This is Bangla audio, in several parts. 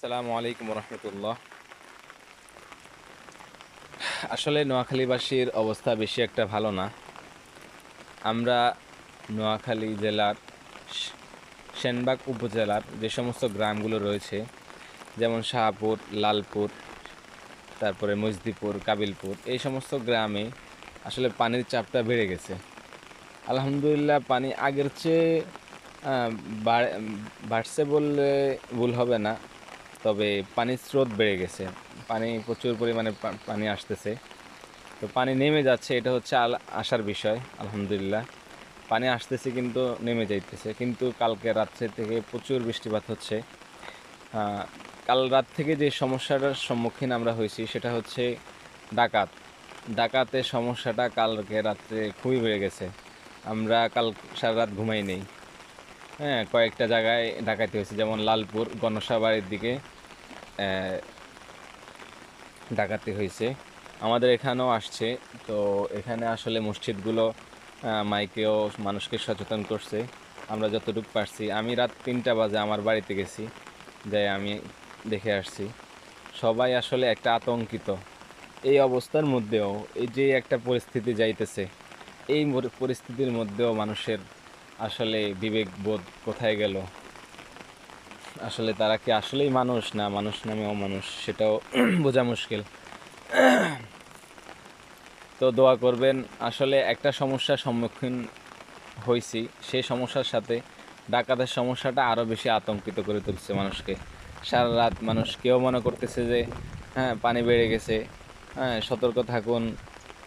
আসসালামু আলাইকুম রহমতুল্লাহ আসলে নোয়াখালীবাসীর অবস্থা বেশি একটা ভালো না। আমরা নোয়াখালী জেলার সেনবাগ উপজেলার যে সমস্ত গ্রামগুলো রয়েছে, যেমন শাহপুর, লালপুর, তারপরে মজদিপুর, কাবিলপুর, এই সমস্ত গ্রামে আসলে পানির চাপটা বেড়ে গেছে। আলহামদুলিল্লাহ পানি আগের চেয়ে বাড়ছে বললে ভুল হবে না। তবে পানির স্রোত বেড়ে গেছে। পানি প্রচুর পরিমাণে পানি আসতেছে। তো পানি নেমে যাচ্ছে, এটা হচ্ছে আল- আসার বিষয়, আলহামদুলিল্লাহ। পানি আসতেছে কিন্তু নেমে যাইতেছে, কিন্তু কালকে রাত্রে থেকে প্রচুর বৃষ্টিপাত হচ্ছে। কাল রাত থেকে যে সমস্যাটার সম্মুখীন আমরা হয়েছি, সেটা হচ্ছে ডাকাত। ডাকাতের সমস্যাটা কালকে রাত্রে খুবই বেড়ে গেছে। আমরা কাল সারা রাত ঘুমাই নেই। হ্যাঁ কয়েকটা জায়গায় ডাকাতি হয়েছে, যেমন লালপুর, গণসাবাড়ির দিকে ডাকাতি হয়েছে। আমাদের এখানেও আসছে, তো এখানে আসলে মসজিদগুলো মাইকেও মানুষকে সচেতন করছে। আমরা যতটুকু পারছি, আমি রাত তিনটা বাজে আমার বাড়িতে গেছি, যাই আমি দেখে আসছি। সবাই আসলে একটা আতঙ্কিত। এই অবস্থার মধ্যেও, এই যে একটা পরিস্থিতি যাইতেছে, এই পরিস্থিতির মধ্যেও মানুষের আসলে বিবেক বোধ কোথায় গেল? আসলে তারা কি আসলেই মানুষ না মানুষ নামেও মানুষ সেটাও বোঝা মুশকিল। তো দোয়া করবেন, আসলে একটা সমস্যার সম্মুখীন হয়েছি সেই সমস্যার সাথে ডাকাতের সমস্যাটা আরও বেশি আতঙ্কিত করে তুলছে মানুষকে। সারা রাত মানুষ কেউ মনে করতেছে যে হ্যাঁ পানি বেড়ে গেছে হ্যাঁ সতর্ক থাকুন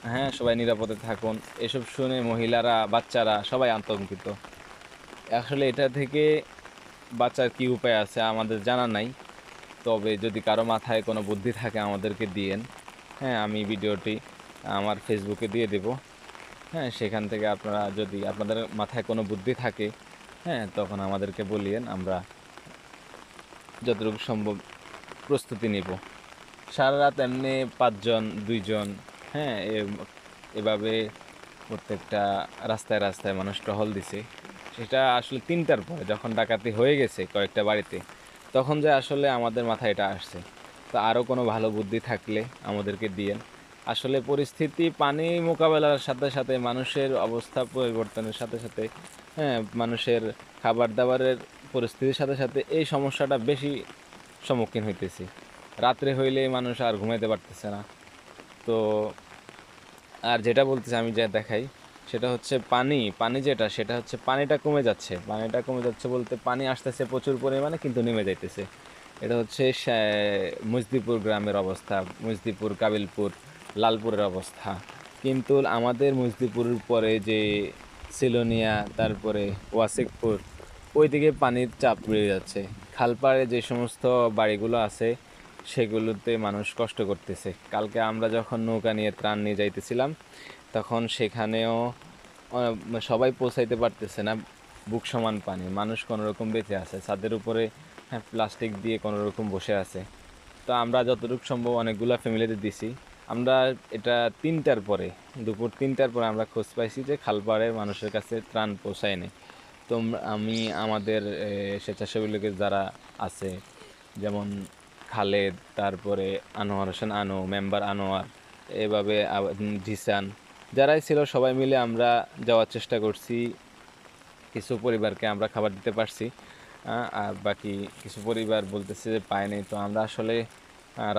হ্যাঁ সবাই নিরাপদে থাকুন। এসব শুনে মহিলারা, বাচ্চারা সবাই আতঙ্কিত। আসলে এটা থেকে বাচ্চার কি উপায় আছে আমাদের জানা নাই। তবে যদি কারও মাথায় কোনো বুদ্ধি থাকে আমাদেরকে দিয়েন। হ্যাঁ আমি ভিডিওটি আমার ফেসবুকে দিয়ে দেব। হ্যাঁ সেখান থেকে আপনারা যদি আপনাদের মাথায় কোনো বুদ্ধি থাকে হ্যাঁ তখন আমাদেরকে বলিয়েন। আমরা যতটুকু সম্ভব প্রস্তুতি নিব। সারা রাত এমনি পাঁচজন, দুইজন হ্যাঁ এভাবে প্রত্যেকটা রাস্তায় রাস্তায় মানুষ টহল দিছে। সেটা আসলে তিনটার পরে, যখন ডাকাতি হয়ে গেছে কয়েকটা বাড়িতে, তখন যে আসলে আমাদের মাথায় এটা আসছে। তো আরও কোনো ভালো বুদ্ধি থাকলে আমাদেরকে দিয়েন। আসলে পরিস্থিতি, পানি মোকাবেলার সাথে সাথে, মানুষের অবস্থা পরিবর্তনের সাথে সাথে হ্যাঁ মানুষের খাবার দাবারের পরিস্থিতির সাথে সাথে এই সমস্যাটা বেশি সম্মুখীন হইতেছি। রাত্রে হইলে মানুষ আর ঘুমাইতে পারতেছে না। তো আর যেটা বলতেছি আমি যা দেখাই, সেটা হচ্ছে পানি পানি যেটা, সেটা হচ্ছে পানিটা কমে যাচ্ছে। পানিটা কমে যাচ্ছে বলতে পানি আসতেছে প্রচুর পরিমাণে, কিন্তু নেমে যাইতেছে। এটা হচ্ছে মুজদিপুর গ্রামের অবস্থা, মুজদিপুর, কাবিলপুর, লালপুরের অবস্থা। কিন্তু আমাদের মুজদিপুরের পরে যে সিলোনিয়া, তারপরে ওয়াসিকপুর, ওইদিকে পানির চাপ বেড়ে যাচ্ছে। খালপাড়ে যে সমস্ত বাড়িগুলো আছে সেগুলোতে মানুষ কষ্ট করতেছে। কালকে আমরা যখন নৌকা নিয়ে ত্রাণ নিয়ে যাইতেছিলাম, তখন সেখানেও সবাই পৌঁছাইতে পারতেছে না বুক সমান পানি। মানুষ কোনো রকম বেঁচে আছে, ছাদের উপরে হ্যাঁ প্লাস্টিক দিয়ে কোনো রকম বসে আছে। তো আমরা যতটুকু সম্ভব অনেকগুলো ফ্যামিলিতে দিছি। আমরা এটা তিনটার পরে, দুপুর তিনটার পরে আমরা খোঁজ পাইছি যে খালপাড়ের মানুষের কাছে ত্রাণ পৌঁছায়নি তো আমি, আমাদের স্বেচ্ছাসেবী লোকের যারা আছে, যেমন খালেদ, তারপরে আনোয়ার হোসেন আনো, মেম্বার আনোয়ার, এভাবে জিসান, যারাই ছিল সবাই মিলে আমরা যাওয়ার চেষ্টা করছি। কিছু পরিবারকে আমরা খাবার দিতে পারছি আর বাকি কিছু পরিবার বলতেছে যে পায়নি তো আমরা আসলে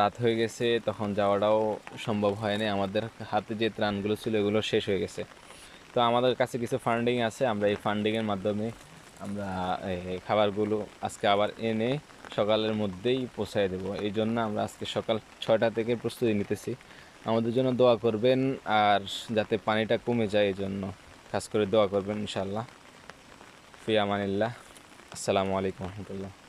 রাত হয়ে গেছে, তখন যাওয়াটাও সম্ভব হয়নি আমাদের হাতে যে ত্রাণগুলো ছিল, এগুলো শেষ হয়ে গেছে। তো আমাদের কাছে কিছু ফান্ডিং আছে, আমরা এই ফান্ডিংয়ের মাধ্যমে আমরা খাবারগুলো আজকে আবার এনে সকালের মধ্যেই পৌঁছায় দেবো। এই জন্য আমরা আজকে সকাল ছয়টা থেকে প্রস্তুতি নিতেছি। আমাদের জন্য দোয়া করবেন আর যাতে পানিটা কমে যায় এই জন্য খাস করে দোয়া করবেন ইনশাল্লাহ ফিয়ামানিল্লাহ আসসালামু আলাইকুম রহমতুল্লাহ।